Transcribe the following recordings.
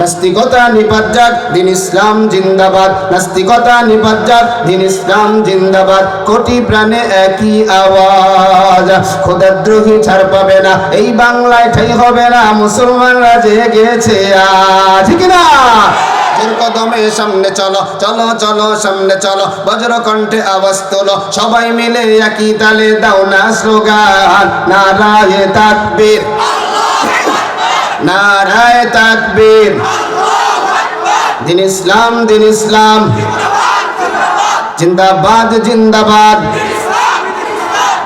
নাস্তিকতা নিপাত দিন ইসলাম জিন্দাবাদ। নাস্তিকতা নিপাত দিন ইসলাম জিন্দাবাদ। কোটি প্রাণে একই আওয়াজ খোদাদ্রোহী ছাড় পাবে না। এই বাংলায় ঠাই হবে না, মুসলমানরা জেগেছে আজ। ঠিক না সামনে চলো চলো চলো, সামনে চলো। বজ্র কণ্ঠে আওয়াজ তোলো, সবাই মিলে একই তালে দাও না স্লোগান। নারায়ে তাকবীর। নারায়ে তাকবীর। দিন ইসলাম দিন ইসলাম। জিন্দাবাদ জিন্দাবাদ।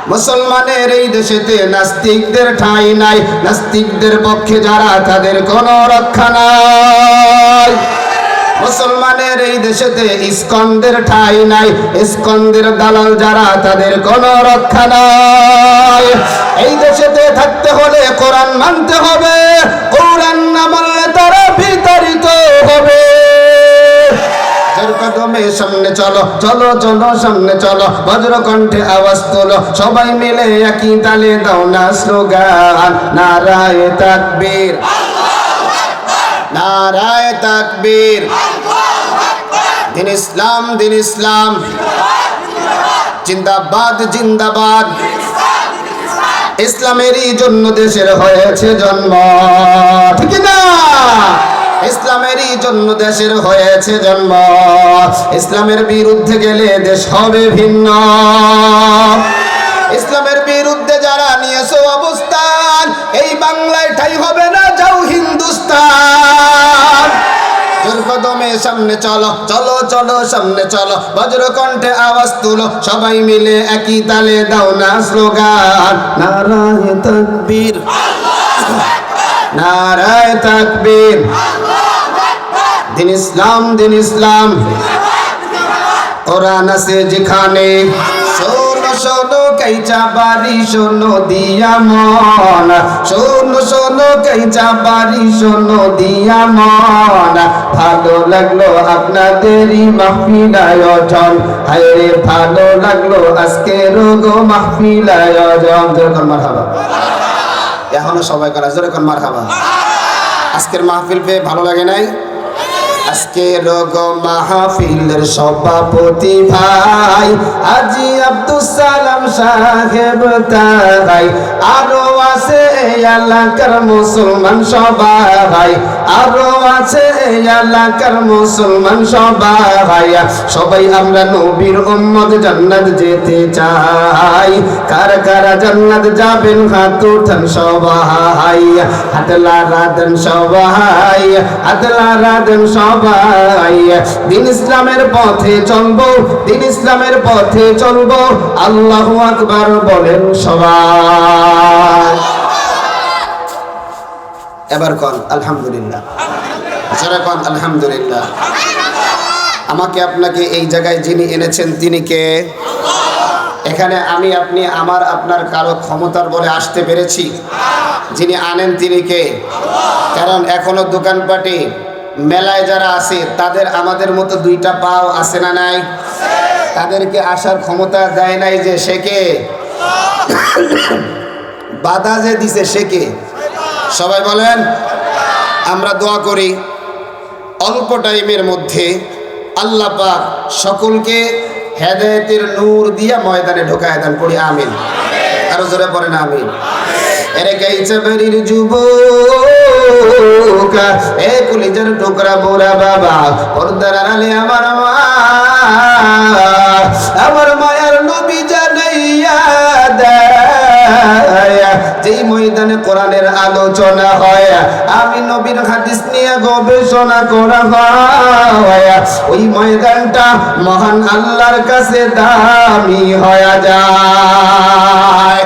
মুসলমানের এই দেশেতে নাস্তিকদের ঠাঁই নাই। নাস্তিকদের পক্ষে যারা, তাদের কোনো রক্ষা নাই। মুসলমানের এই দেশেতে ইস্কন্দের ঠাঁই নাই। ইস্কন্দের দালাল যারা, তাদের কোনো রক্ষা নাই। হলে কোরআন মানতে হবে, কোরআন না মানলে তারা বিতাড়িত হবে। সামনে চলো চলো চলো, সামনে চলো বজ্র কণ্ঠে আওয়াজ তোলো, সবাই মিলে একই তালে দাও না স্লোগান, নারায় তাকবীর। নারায় তাকবীর। দিন ইসলাম দিন ইসলাম। জিন্দাবাদ জিন্দাবাদ। ইসলামেরই জন্য দেশের হয়েছে জন্ম। ঠিক না? ইসলামেরই জন্য দেশের হয়েছে জন্ম। ইসলামের বিরুদ্ধে গেলে দেশ হবে ভিন্ন। ইসলামের বিরুদ্ধে যারা নিয়েছে অবস্থান, এই বাংলায় ঠাই হবে কদমে সামনে চলো চলো চলো, সামনে চলো বজ্র কণ্ঠে আওয়াজ তুলো, সবাই মিলে একই তালে দাও না স্লোগান। নারায় তকবীর। নারায় তাকবীর। দিন ইসলাম দিন ইসলাম। কোরআন আছে যেখানে শোনো কাইচা বাড়ি শোনো দিয়া মন। শোনো শোনো কাইচা বাড়ি শোনো দিয়া মন। ভালো লাগল আপনাদেরই মাহফিল আয়োজন। হায়রে ভালো লাগল আজকে রোগ মাহফিল আয়োজন। যেরকম মারহাবা। এখনও সবাই করা যেরকম মারহাবা। আজকের মাহফিল পেয়ে ভালো লাগে নাই? আজকে রোগ মাহফিলের সভাপতি ভাই আজি আব্দুল সালাম সাহেব তাই আরও আছে এলাকার মুসলমান সবাই। আরও আছে এলাকার মুসলমান সবাই। সবাই আমরা নবীর উম্মত জান্নাত যেতে চাই। কার কারা জান্নাত যাবেন হাত উঠান সবাই। হাতলা রাধন সবাই। হাতলা রাধন সবাই। দিন ইসলামের পথে চলবো, দিন ইসলামের পথে চলবো। আল্লাহ আকবার বলেন সবাই। এবার কন, আলহামদুলিল্লাহ। যারা কন, আলহামদুলিল্লাহ। আমাকে আপনাকে এই জায়গায় যিনি এনেছেন, তিনি কে? এখানে আমি, আপনি, আমার, আপনার কারও ক্ষমতার বলে আসতে পেরেছি। যিনি আনেন, তিনি কে? কারণ এখনও দোকানপাটে মেলায় যারা আছে, তাদের আমাদের মতো দুইটা পাও আছে না নাই? তাদেরকে আসার ক্ষমতা দেয় নাই যে সে কে? বাধা যে দিছে সে কে? সবাই বলেন, আমরা দোয়া করি, অল্প টাইমের মধ্যে আল্লাহ পাক সকলকে হেদায়েতের নূর দিয়া ময়দানে ঢোকায় দেন, পড়ি আমিন। আরও জোরে পড়েন, আমিন। এরে গাইছে বেরির যুবক এ কুলিজার টুকরা বুড়া বাবা, পর্দার আলে আমার মা। আমার মায়ার নবী জানাইয়া যেই ময়দানে কোরআনের আলোচনা হয়, আমি নবীর হাদিস নিয়ে গবেষণা করা হয়। ওই ময়দানটা মহান আল্লাহর কাছে দামি হয়ে যায়।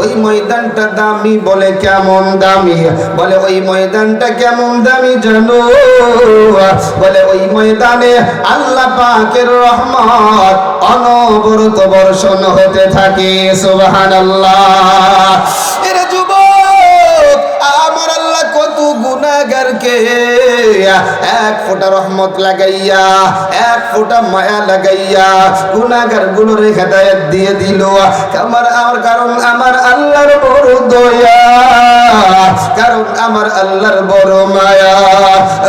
ওই ময়দানটা দামি বলে কেমন দামি? বলে, ওই ময়দানটা কেমন দামি জানো বলে, ওই ময়দানে আল্লাহ পাকের রহমত অনবরত বর্ষণ হতে থাকে, সুবহানাল্লাহ। এরা যুবক, আমার আল্লাহ কত করিয়া এক ফোঁটা রহমত লাগাইয়া, এক ফোঁটা মায়া লাগাইয়া গুণাগার গুলোরে হেদায়ত দিয়ে দিল। আমার আমার কারণ আমার আল্লাহর বড় দয়া, কারণ আমার আল্লাহর বড় মায়া।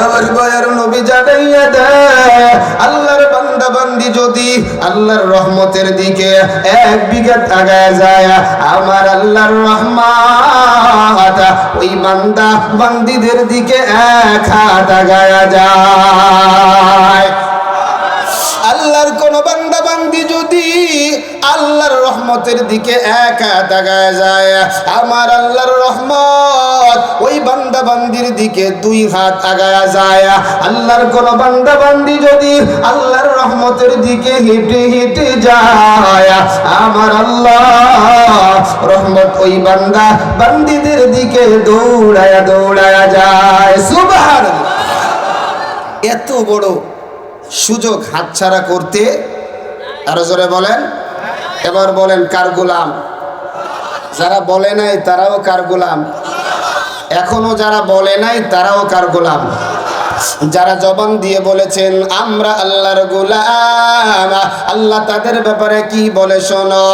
আমার বয়ার নবী জানাইয়া দেয়, আল্লাহর বান্দা বান্দি যদি আল্লাহর রহমতের দিকে এক বিঘা আগায় যায়, আমার আল্লাহর রহমত ওই বান্দা বান্দিদের দিকে এক হাত আগায় যায়। আল্লাহর কোন বান্দা বান্দি আল্লাহর রহমতের দিকে এক আগায় যায়। আমার আল্লাহর রহমত ওই বান্দা বান্দির দিকে দুই হাত আগায়া যায়। আল্লাহর কোন বান্দা বান্দি যদি আল্লাহর রহমতের দিকে হেঁটে হেঁটে যায়, আমার আল্লাহ রহমত ওই বান্দা বান্দিদের দিকে দৌড়ায়া দৌড়ায়া যায়। সুবহানাল্লাহ। এত বড় সুযোগ হাতছাড়া করতে আরও জোরে বলেন। এবার বলেন, কার গোলাম? যারা বলে নাই, তারাও কার গোলাম? এখনও যারা বলে নাই, তারাও কার গোলাম? যারা জবান দিয়ে বলেছেন, আমরা আল্লাহর গোলাম আল্লাহ তাদের ব্যাপারে কি বলে শোনো?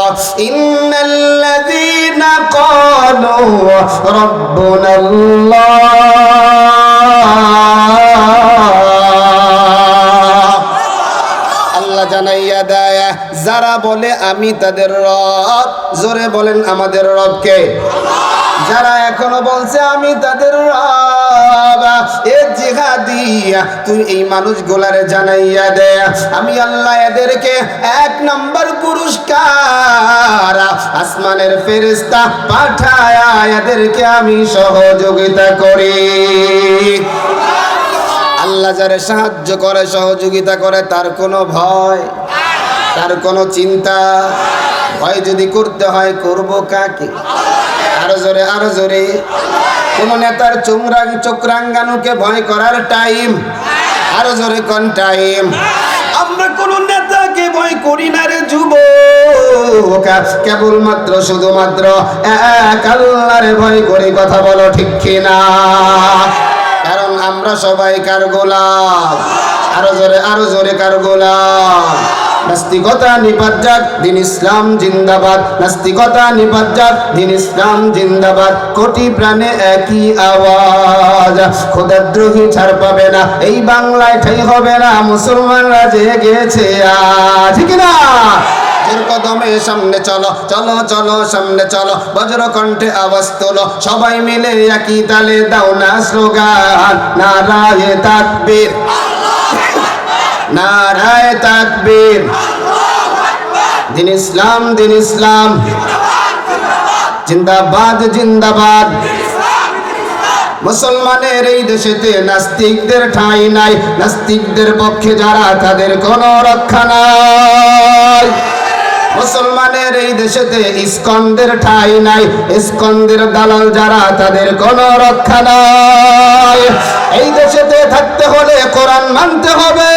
ইন্নাল্লাযীনা ক্বালু রাব্বুনাল্লাহ যারা বলে, আমি তাদের রব। জোরে বলেন, আমাদের রবকে। যারা এখনও বলছে, আমি তাদের রব। এ তুই এই জানাইয়া দে। আমি আল্লাহ এদেরকে এক নম্বর পুরস্কার। আসমানের ফেরেস্তা পাঠায়া এদেরকে আমি সহযোগিতা করি। আল্লাহ যারা সাহায্য করে, সহযোগিতা করে, তার কোনো ভয় তার কোনো চিন্তা ভয় যদি করতে হয় করব কাকে? আরও জোরে আরও জোরে। কোন নেতার চোংরাং চোখরাঙ্গানুকে ভয় করার টাইম আরও জোরে কোন টাইম আমরা কোন নেতাকে ভয় করি না রে যুব। কেবলমাত্র শুধুমাত্র এক আল্লাহরে ভয় করে কথা বলো ঠিক কিনা? কারণ আমরা সবাই কার গোলাম? আরও জোরে আরও জোরে কার গোলাম? নাস্তিকতা নিপাত দিন ইসলাম জিন্দাবাদ। নাস্তিকতা নিপাত দিন ইসলাম জিন্দাবাদ। কোটি প্রাণে একই আওয়াজ খোদাদ্রোহী ছাড় পাবে না। এই বাংলায় ঠাই হবে না, মুসলমানরা জেগেছে আজ। ঠিক না? কদমে সামনে চলো চলো চলো, সামনে চলো। বজ্র কণ্ঠে আওয়াজ তোলো, সবাই মিলে একই তালে দাও না স্লোগান। নারায় তাকবীর। নারায় তাকবীর। দিন ইসলাম দিন ইসলাম। জিন্দাবাদ জিন্দাবাদ। মুসলমানের এই দেশেতে নাস্তিকদের ঠাঁই নাই। নাস্তিকদের পক্ষে যারা, তাদের কোনো রক্ষা নাই। মুসলমানের এই দেশেতে ইস্কনদের ঠাঁই নাই। ইস্কনদের দালাল যারা, তাদের কোনো রক্ষা নাই। এই দেশেতে থাকতে হলে কোরআন মানতে হবে।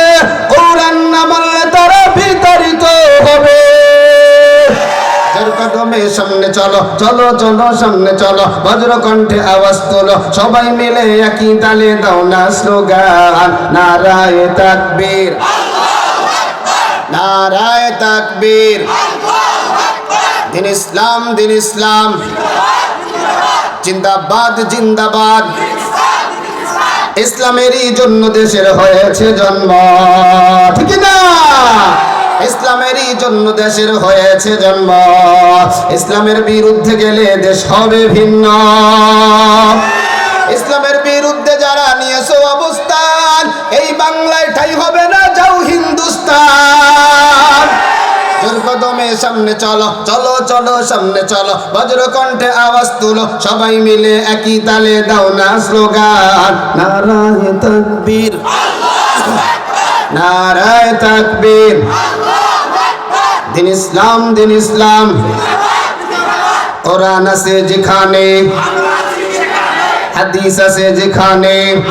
কোরআন না মানলে তারা বিতাড়িত হবে। সামনে চলো চলো চলো, সামনে চলো বজ্র কণ্ঠে আওয়াজ তোলো, সবাই মিলে একই তালে দাও না স্লোগান, নারায় তাকবীর। নারায় তাকবীর। দিন ইসলাম দিন ইসলাম। জিন্দাবাদ জিন্দাবাদ। ইসলামেরই জন্য দেশের হয়েছে জন্ম। ঠিক না? ইসলামেরই জন্য দেশের হয়েছে জন্ম। ইসলামের বিরুদ্ধে গেলে দেশ হবে ভিন্ন। সামনে চলো চলো চলো, সামনে চলো। বজ্র কণ্ঠে আওয়াজ তুলো, সবাই মিলে একই তালে দাও না স্লোগান। নারায় তকবীর। নারায় তাকবীর। দিন ইসলাম দিন ইসলাম। কোরআন আছে যেখানে। হাদিস আছে যেখানে।